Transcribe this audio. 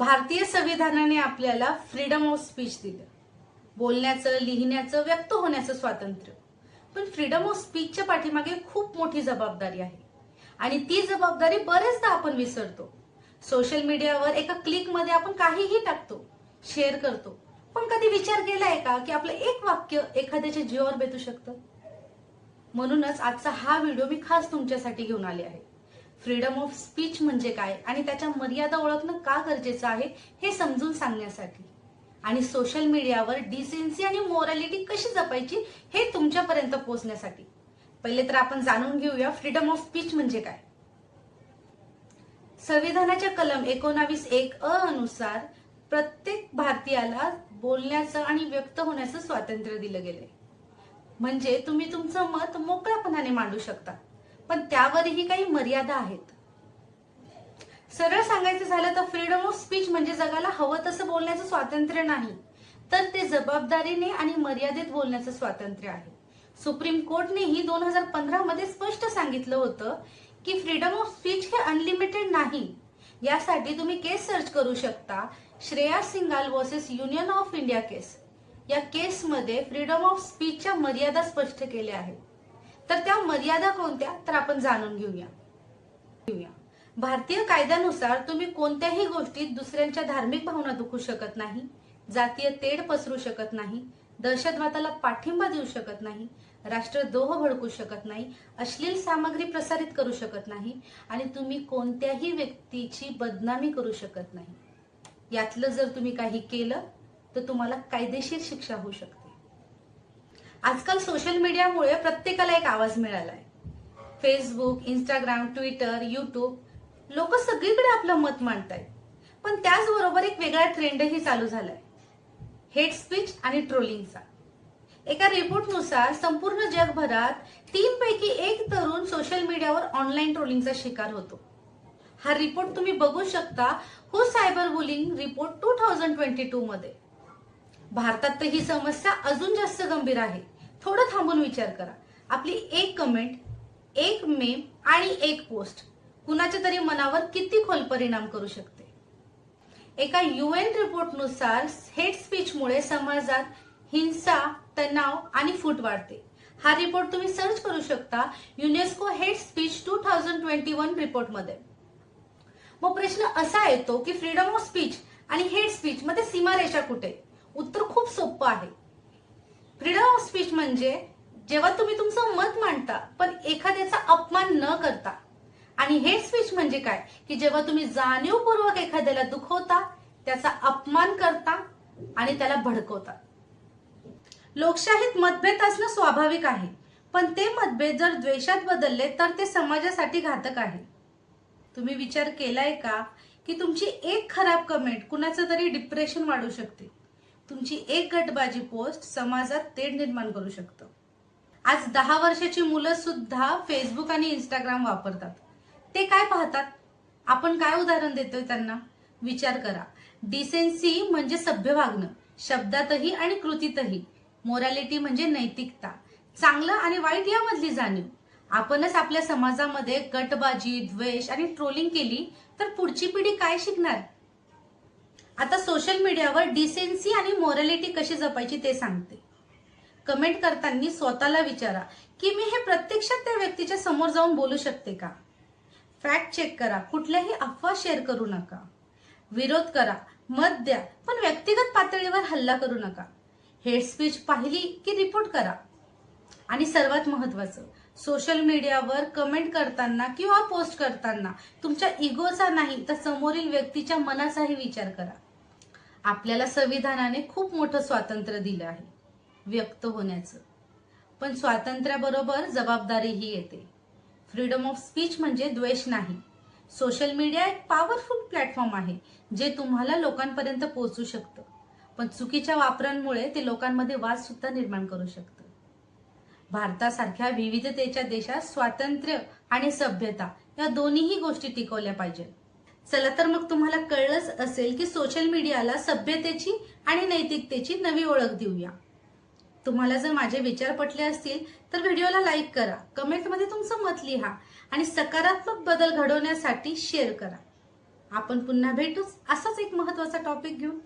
भारतीय संविधानाने आपल्याला फ्रीडम ऑफ स्पीच दिलं. बोलण्याचं लिहिण्याचं व्यक्त होण्याचं स्वातंत्र्य. पण फ्रीडम ऑफ स्पीचच्या पाठीमागे खूप मोठी जबाबदारी आहे. आणि ती जबाबदारी बरेचदा आपण विसरतो. सोशल मीडियावर एका क्लिकमध्ये आपण काहीही टाकतो शेअर करतो. पण कधी विचार केलाय का की आपलं एक वाक्य एखाद्याच्या जीवावर बेतू शकतं? म्हणूनच आजचा हा व्हिडिओ मी खास तुमच्यासाठी घेऊन आले आहे. फ्रीडम ऑफ स्पीच म्हणजे काय? आणि त्याच्या मर्यादा ओळखणं का गरजेचं आहे? हे समजून सांगण्यासाठी. आणि सोशल मीडियावर डिसेन्सी आणि मोरॅलिटी कशी जपायची हे तुमच्यापर्यंत पोहोचण्यासाठी. पहिले तर आपण जाणून घेऊया फ्रीडम ऑफ स्पीच म्हणजे काय. संविधानाच्या कलम एकोणावीस एक अ अनुसार प्रत्येक भारतीयाला बोलण्याचं आणि व्यक्त होण्याचं स्वातंत्र्य दिलं गेलंय. म्हणजे तुम्ही तुमचं मत मोकळ्यापणाने मांडू शकता. पण त्यावरही काही मर्यादा आहेत. सरळ सांगायचं झालं तर फ्रीडम ऑफ स्पीच म्हणजे जगाला हवं तसं बोलण्याचं स्वातंत्र्य नाही. तर ते जबाबदारीने आणि मर्यादित बोलण्याचं स्वातंत्र्य आहे. सुप्रीम कोर्टनेही दोन हजार पंधरा मध्ये स्पष्ट सांगितलं होतं की फ्रीडम ऑफ स्पीच हे अनलिमिटेड नाही. यासाठी तुम्ही केस सर्च करू शकता Shreya Singhal versus union of India case या केसमध्ये फ्रीडम ऑफ स्पीचच्या मर्यादा स्पष्ट केल्या आहेत. तर त्या मर्यादा कोणत्या? तर आपण जाणून घेऊया. घेऊया. भारतीय कायद्यानुसार तुम्ही कोणत्याही गोष्टीत दुसऱ्यांच्या धार्मिक भावना दुखू शकत नाही जातीय तेढ पसरू शकत नाही दहशतवादाला पाठिंबा देऊ शकत नाही राष्ट्रद्रोह भडकू शकत नाही अश्लील सामग्री प्रसारित करू शकत नाही आणि तुम्ही कोणत्याही व्यक्तीची बदनामी करू शकत नाही. यातलं जर तुम्ही काही केलं तर तुम्हाला कायदेशीर शिक्षा होऊ शकते. आजकाल सोशल मीडियामुळे प्रत्येकाला एक आवाज मिळालाय. फेसबुक इंस्टाग्राम ट्विटर युट्यूब लोक सगळीकडे आपलं मत मांडतायत. पण त्याचबरोबर एक वेगळा ट्रेंडही चालू झालाय. हेट स्पीच आणि ट्रोलिंगचा एका रिपोर्टनुसार संपूर्ण जगभरात तीन पैकी एक तरुण सोशल मीडियावर ऑनलाईन ट्रोलिंगचा शिकार होतो. हा रिपोर्ट तुम्ही बघू शकता हो cyber bullying report two thousand twenty two मध्ये. भारतात तर ही समस्या अजून जास्त गंभीर आहे. थोडं थांबून विचार करा. आपली एक कमेंट एक मेम आणि एक पोस्ट कुणाच्या तरी मनावर किती खोल परिणाम करू शकते? एका युएन रिपोर्टनुसार हेट स्पीचमुळे समाजात हिंसा तणाव आणि फूट वाढते. हा रिपोर्ट तुम्ही सर्च करू शकता UNESCO hate speech two thousand twenty one रिपोर्टमध्ये मग प्रश्न असा येतो की फ्रीडम ऑफ स्पीच आणि हेट स्पीच मध्ये सीमारेषा कुठे? उत्तर खूप सोपं आहे. फ्रीडम ऑफ स्पीच म्हणजे जेव्हा तुम्ही तुमचं मत मांडता पण एखाद्याचा अपमान न करता. आणि हेट स्पीच म्हणजे काय? की जेव्हा तुम्ही जाणीवपूर्वक एखाद्याला दुखवता त्याचा अपमान करता आणि त्याला भडकवता. लोकशाहीत मतभेद असणं स्वाभाविक आहे पण ते मतभेद जर द्वेषात बदलले तर ते समाजासाठी घातक आहे. तुम्ही विचार केलाय का? की तुमची एक खराब कमेंट कुणाचं तरी डिप्रेशन वाढू शकते. तुमची एक गटबाजी पोस्ट समाजात तेढ निर्माण करू शकतं. आज दहा वर्षाची मुलं सुद्धा फेसबुक आणि इंस्टाग्राम वापरतात. ते काय पाहतात? आपण काय उदाहरण देतोय त्यांना? विचार करा. डिसेन्सी म्हणजे सभ्य वागणं शब्दातही आणि कृतीतही. मोरॅलिटी म्हणजे नैतिकता. चांगलं आणि वाईट यामधली जाणीव. आपणच आपल्या समाजामध्ये गटबाजी द्वेष आणि ट्रोलिंग केली तर पुढची पिढी काय शिकणार? आता सोशल मीडियावर डिसेन्सी आणि मोरॅलिटी कशी जपायची ते सांगते. कमेंट करताना स्वतःला विचारा की मी हे प्रत्यक्षात त्या व्यक्तीच्या समोर जाऊन बोलू शकते का? फॅक्ट चेक करा कुठल्याही अफवा शेअर करू नका. विरोध करा मत द्या पण व्यक्तिगत पातळीवर हल्ला करू नका. हेड स्पीच पाहिली की रिपोर्ट करा. आणि सर्वात महत्वाचं सोशल मीडियावर कमेंट करताना किंवा पोस्ट करताना तुमच्या इगोचा नाही तर समोरील व्यक्तीच्या मनाचाही विचार करा. आपल्याला संविधानाने खूप मोठं स्वातंत्र्य दिलं आहे. व्यक्त होण्याचं. पण स्वातंत्र्याबरोबर जबाबदारीही येते. फ्रीडम ऑफ स्पीच म्हणजे द्वेष नाही. सोशल मीडिया एक पॉवरफुल प्लॅटफॉर्म आहे जे तुम्हाला लोकांपर्यंत पोहोचू शकतं. पण चुकीच्या वापरांमुळे ते लोकांमध्ये वाद सुद्धा निर्माण करू शकतं. भारतासारख्या विविधतेच्या देशात स्वातंत्र्य आणि सभ्यता या दोन्हीही गोष्टी टिकवल्या पाहिजेत. चला तर मग तुम्हाला कळलंच असेल की सोशल मीडियाला सभ्यतेची आणि नैतिकतेची नवी ओळख देऊया. तुम्हाला जर माझे विचार पटले असतील तर व्हिडिओला लाईक करा. कमेंटमध्ये तुमचं मत लिहा आणि सकारात्मक बदल घडवण्यासाठी शेअर करा. आपण पुन्हा भेटूच असाच एक महत्त्वाचा टॉपिक घेऊन.